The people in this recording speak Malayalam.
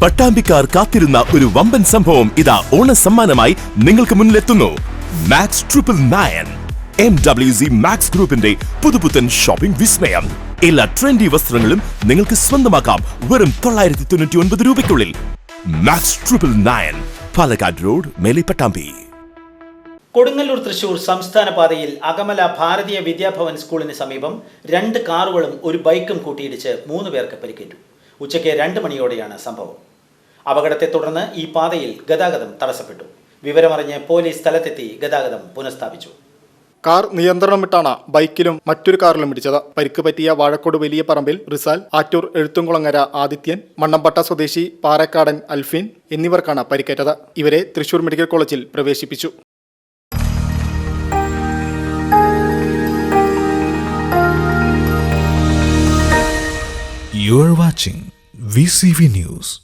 പട്ടാമ്പിക്കാർ കാത്തിരുന്ന ഒരു വമ്പൻ സംഭവം ഇതാ ഓണ സമ്മാനമായി നിങ്ങൾക്ക് മുന്നിലെത്തുന്നു. Max triple nine M W C Max ഗ്രൂപ്പിന്റെ പുതുപുത്തൻ ഷോപ്പിംഗ് വിസ്മയം. എല്ലാ ട്രെൻഡി വസ്ത്രങ്ങളും നിങ്ങൾക്ക് സ്വന്തമാക്കാം വെറും തൊള്ളായിരത്തി തൊണ്ണൂറ്റി ഒൻപത് രൂപയ്ക്കുള്ളിൽ. Max triple nine Palakkad road Melipattambi Pattambi. Kodungallur Thrissur സംസ്ഥാന പാതയിൽ അകമല ഭാരതീയ വിദ്യാഭവൻ സ്കൂളിന് സമീപം രണ്ട് കാറുകളും ഒരു ബൈക്കും കൂട്ടിയിടിച്ച് മൂന്ന് പേർക്ക് പരിക്കേറ്റു. ഉച്ചയ്ക്ക് രണ്ട് മണിയോടെയാണ് സംഭവം. അപകടത്തെ തുടർന്ന് ഈ പാതയിൽ ഗതാഗതം തടസ്സപ്പെട്ടു. വിവരമറിഞ്ഞ് പോലീസ് സ്ഥലത്തെത്തി ഗതാഗതം പുനഃസ്ഥാപിച്ചു. കാർ നിയന്ത്രണം വിട്ടാണ് ബൈക്കിലും മറ്റൊരു കാറിലും ഇടിച്ചത്. പരിക്ക് പറ്റിയ വാഴക്കോട് വലിയ പറമ്പിൽ റിസാൽ ആറ്റൂർ എഴുത്തുംകുളങ്ങര ആദിത്യൻ മണ്ണമ്പട്ട സ്വദേശി പാറക്കാടൻ അൽഫീൻ എന്നിവർക്കാണ് പരിക്കേറ്റത്. ഇവരെ തൃശൂർ മെഡിക്കൽ കോളേജിൽ പ്രവേശിപ്പിച്ചു. You are watching VCV News.